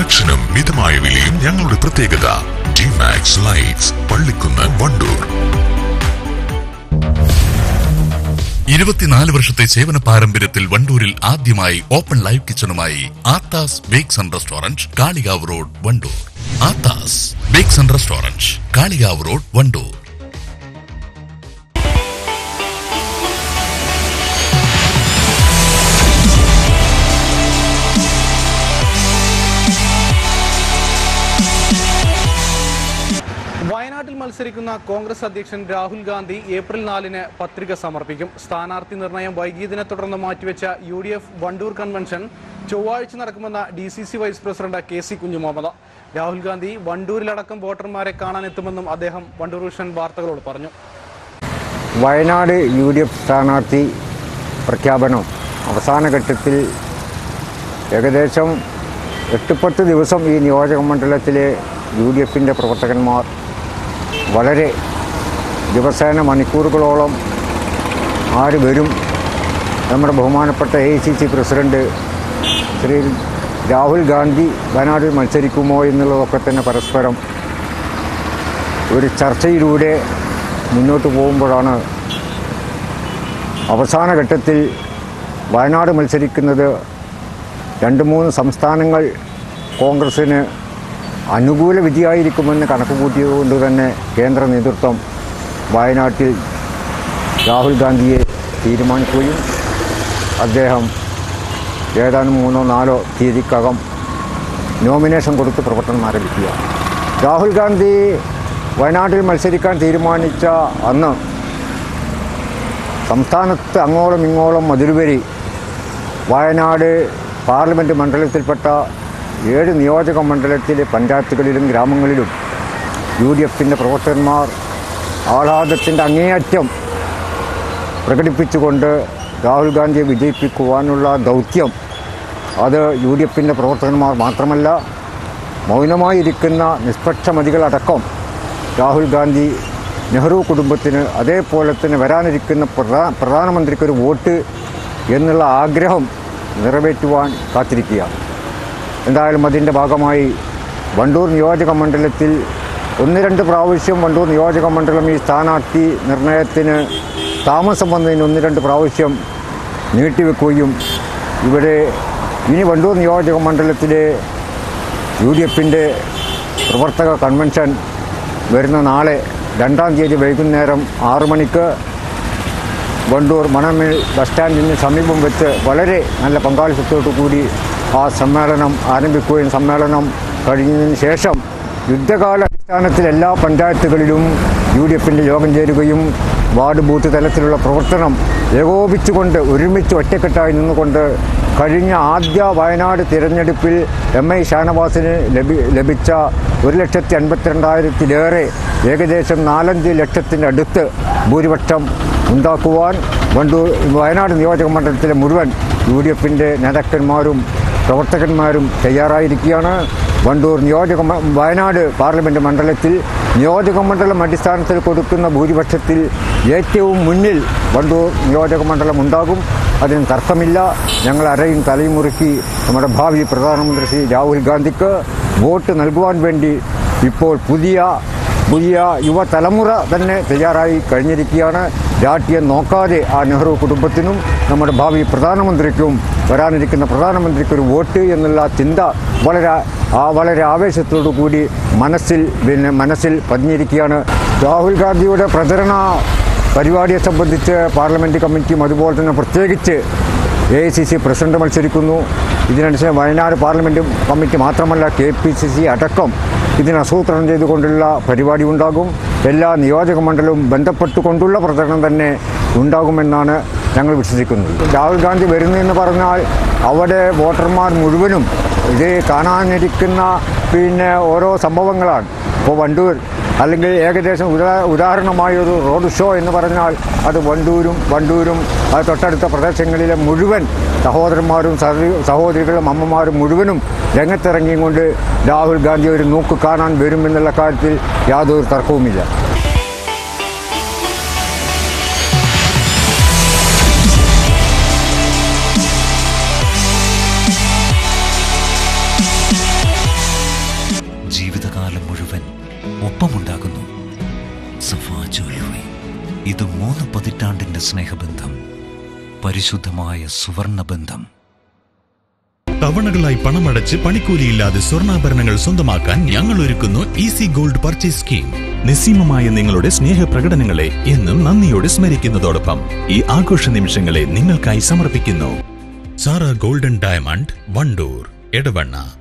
കണക്ഷനും മിതമായ വിലയും ഞങ്ങളുടെ പ്രത്യേകത. Dimax lights Pallikkunnu Wandoor. ഇരുപത്തിനാല് വർഷത്തെ സേവന പാരമ്പര്യത്തിൽ വണ്ടൂരിൽ ആദ്യമായി open live കിച്ചണുമായി Aathas bakes and restaurant Kalikavu road Wandoor. Aathas bakes and restaurant Kalikavu road Wandoor. മത്സരിക്കുന്ന കോൺഗ്രസ് അധ്യക്ഷൻ രാഹുൽ ഗാന്ധി ഏപ്രിൽ നാലിന് പത്രിക സമർപ്പിക്കും. സ്ഥാനാർത്ഥി നിർണയം വൈകിയതിനെ തുടർന്ന് മാറ്റിവെച്ച U D F Wandoor convention ചൊവ്വാഴ്ച നടക്കുമെന്ന D C C vice president K C Kunjumuhammad. Rahul Gandhi വണ്ടൂരിലടക്കം വോട്ടർമാരെ കാണാനെത്തുമെന്നും അദ്ദേഹം വണ്ടൂർ വിഷൻ വാർത്തകളോട് പറഞ്ഞു. വയനാട് യു ഡി എഫ് സ്ഥാനാർത്ഥി പ്രഖ്യാപനം. അവസാന ഘട്ടത്തിൽ ഏകദേശം എട്ട് പത്ത് ദിവസം ഈ നിയോജക മണ്ഡലത്തിലെ യു ഡി എഫിന്റെ പ്രവർത്തകന്മാർ വളരെ ദിവസേന മണിക്കൂറുകളോളം ആര് വരും? നമ്മുടെ ബഹുമാനപ്പെട്ട A C C Shri Rahul Gandhi വയനാട്ടിൽ മത്സരിക്കുമോ എന്നുള്ളതൊക്കെ തന്നെ പരസ്പരം ഒരു ചർച്ചയിലൂടെ മുന്നോട്ട് പോകുമ്പോഴാണ് അവസാന ഘട്ടത്തിൽ വയനാട് മത്സരിക്കുന്നത് രണ്ട് മൂന്ന് സംസ്ഥാനങ്ങൾ കോൺഗ്രസ്സിന് അനുകൂല വിധിയായിരിക്കുമെന്ന് കണക്ക് കൂട്ടിയതുകൊണ്ട് തന്നെ കേന്ദ്ര നേതൃത്വം വയനാട്ടിൽ രാഹുൽ ഗാന്ധിയെ തീരുമാനിക്കുകയും അദ്ദേഹം ഏതാനും മൂന്നോ നാലോ തീയതിക്കകം നോമിനേഷൻ കൊടുത്ത് പ്രവർത്തനം ആരംഭിക്കുക രാഹുൽ ഗാന്ധി വയനാട്ടിൽ മത്സരിക്കാൻ തീരുമാനിച്ച അന്ന് സംസ്ഥാനത്ത് അങ്ങോളം ഇങ്ങോളം മതിലുവരി വയനാട് പാർലമെന്റ് മണ്ഡലത്തിൽപ്പെട്ട ഏഴ് നിയോജക മണ്ഡലത്തിലെ പഞ്ചായത്തുകളിലും ഗ്രാമങ്ങളിലും യു ഡി എഫിന്റെ പ്രവർത്തകന്മാർ ആഹ്ലാദത്തിന്റെ അങ്ങേയറ്റം പ്രകടിപ്പിച്ചുകൊണ്ട് രാഹുൽ ഗാന്ധിയെ വിജയിപ്പിക്കുവാനുള്ള ദൗത്യം അത് യു ഡി എഫിന്റെ പ്രവർത്തകന്മാർ മാത്രമല്ല മൗനമായിരിക്കുന്ന നിഷ്പക്ഷമതികളടക്കം രാഹുൽ ഗാന്ധി നെഹ്റു കുടുംബത്തിന് അതേപോലെ തന്നെ വരാനിരിക്കുന്ന പ്രധാ പ്രധാനമന്ത്രിക്കൊരു വോട്ട് എന്നുള്ള ആഗ്രഹം നിറവേറ്റുവാൻ കാത്തിരിക്കുകയാണ്. എന്തായാലും അതിന്റെ ഭാഗമായി വണ്ടൂർ നിയോജക മണ്ഡലത്തിൽ ഒന്ന് രണ്ട് പ്രാവശ്യം വണ്ടൂർ നിയോജക മണ്ഡലം ഈ സ്ഥാനാർത്ഥി നിർണയത്തിന് താമസം വന്നതിന് ഒന്ന് രണ്ട് പ്രാവശ്യം നീട്ടിവെക്കുകയും ഇവിടെ ഇനി വണ്ടൂർ നിയോജക മണ്ഡലത്തിലെ യു ഡി എഫിന്റെ പ്രവർത്തക കൺവെൻഷൻ വരുന്ന നാളെ രണ്ടാം തീയതി വൈകുന്നേരം ആറു മണിക്ക് വണ്ടൂർ മണമേൽ ബസ് സ്റ്റാൻഡിന് സമീപം വെച്ച് വളരെ നല്ല പങ്കാളിത്തത്തോടു കൂടി ആ സമ്മേളനം ആരംഭിക്കുകയും സമ്മേളനം കഴിഞ്ഞതിന് ശേഷം യുദ്ധകാല അടിസ്ഥാനത്തിൽ എല്ലാ പഞ്ചായത്തുകളിലും യു ഡി എഫിന്റെ യോഗം ചേരുകയും വാർഡ് ബൂത്ത് തലത്തിലുള്ള പ്രവർത്തനം ഏകോപിച്ചുകൊണ്ട് ഒരുമിച്ച് ഒറ്റക്കെട്ടായി നിന്നുകൊണ്ട് കഴിഞ്ഞ ആദ്യ വയനാട് തിരഞ്ഞെടുപ്പിൽ എം ഐ ഷാനവാസിന് ലഭി ലഭിച്ച ഒരു ലക്ഷത്തി അൻപത്തിരണ്ടായിരത്തിലേറെ ഏകദേശം നാലഞ്ച് ലക്ഷത്തിന്റെ അടുത്ത് ഭൂരിപക്ഷം ഉണ്ടാക്കുവാൻ വണ്ടൂർ വയനാട് നിയോജക മണ്ഡലത്തിലെ മുഴുവൻ യു ഡി എഫിന്റെ നേതാക്കന്മാരും പ്രവർത്തകന്മാരും തയ്യാറായിരിക്കുകയാണ്. വണ്ടൂർ നിയോജക വയനാട് പാർലമെന്റ് മണ്ഡലത്തിൽ നിയോജക മണ്ഡലം അടിസ്ഥാനത്തിൽ കൊടുക്കുന്ന ഭൂരിപക്ഷത്തിൽ ഏറ്റവും മുന്നിൽ വണ്ടൂർ നിയോജക മണ്ഡലം ഉണ്ടാകും. അതിന് തർക്കമില്ല. ഞങ്ങൾ അരയും തലയും മുറുക്കി നമ്മുടെ ഭാവി പ്രധാനമന്ത്രി ശ്രീ രാഹുൽ ഗാന്ധിക്ക് വോട്ട് നൽകുവാൻ വേണ്ടി ഇപ്പോൾ പുതിയ പുതിയ യുവതലമുറ തന്നെ തയ്യാറായി കഴിഞ്ഞിരിക്കുകയാണ്. രാഷ്ട്രീയം നോക്കാതെ ആ നെഹ്റു കുടുംബത്തിനും നമ്മുടെ ഭാവി പ്രധാനമന്ത്രിക്കും വരാനിരിക്കുന്ന പ്രധാനമന്ത്രിക്ക് ഒരു വോട്ട് എന്നുള്ള ചിന്ത വളരെ ആ വളരെ ആവേശത്തോടു കൂടി മനസ്സിൽ പിന്നെ മനസ്സിൽ പതിഞ്ഞിരിക്കുകയാണ്. രാഹുൽ ഗാന്ധിയുടെ പ്രചരണ പരിപാടിയെ സംബന്ധിച്ച് പാർലമെന്റ് കമ്മിറ്റിയും അതുപോലെ തന്നെ പ്രത്യേകിച്ച് A I C C president മത്സരിക്കുന്നു. ഇതിനനുസരിച്ച് വയനാട് പാർലമെന്റ് കമ്മിറ്റി മാത്രമല്ല കെ പി സി സി അടക്കം ഇതിനസൂത്രണം ചെയ്തുകൊണ്ടുള്ള പരിപാടി ഉണ്ടാകും. എല്ലാ നിയോജക മണ്ഡലവും ബന്ധപ്പെട്ടുകൊണ്ടുള്ള പ്രചരണം തന്നെ ഉണ്ടാകുമെന്നാണ് ഞങ്ങൾ വിശ്വസിക്കുന്നത്. രാഹുൽ ഗാന്ധി വരുന്നതെന്ന് പറഞ്ഞാൽ അവിടെ വോട്ടർമാർ മുഴുവനും ഇത് കാണാനിരിക്കുന്ന പിന്നെ ഓരോ സംഭവങ്ങളാണ്. ഇപ്പോൾ വണ്ടൂർ അല്ലെങ്കിൽ ഏകദേശം ഉദാ ഉദാഹരണമായൊരു റോഡ് ഷോ എന്ന് പറഞ്ഞാൽ അത് വണ്ടൂരും വണ്ടൂരും തൊട്ടടുത്ത പ്രദേശങ്ങളിലെ മുഴുവൻ സഹോദരന്മാരും സഹോദരികളും അമ്മമാരും മുഴുവനും രംഗത്തിറങ്ങിക്കൊണ്ട് രാഹുൽ ഗാന്ധി ഒരു നോക്ക് കാണാൻ വരുമെന്നുള്ള കാര്യത്തിൽ യാതൊരു തർക്കവുമില്ല. ജീവിതകാലം മുഴുവൻ ഒപ്പമുണ്ട് ഇത് മൂന്ന് പതിറ്റാണ്ടിന്റെ സ്നേഹബന്ധം പരിശുദ്ധമായ സുവർണബന്ധം. തവണകളായി പണമടച്ച് പണിക്കൂലിയില്ലാതെ സ്വർണാഭരണങ്ങൾ സ്വന്തമാക്കാൻ ഞങ്ങൾ ഒരുക്കുന്നു ഈസി ഗോൾഡ് പർച്ചേസ് സ്കീം. നിസ്സീമമായ നിങ്ങളുടെ സ്നേഹപ്രകടനങ്ങളെ എന്നും നന്ദിയോടെ സ്മരിക്കുന്നതോടൊപ്പം ഈ ആഘോഷ നിമിഷങ്ങളെ നിങ്ങൾക്കായി സമർപ്പിക്കുന്നു. Sara golden diamond Wandoor Edavanna.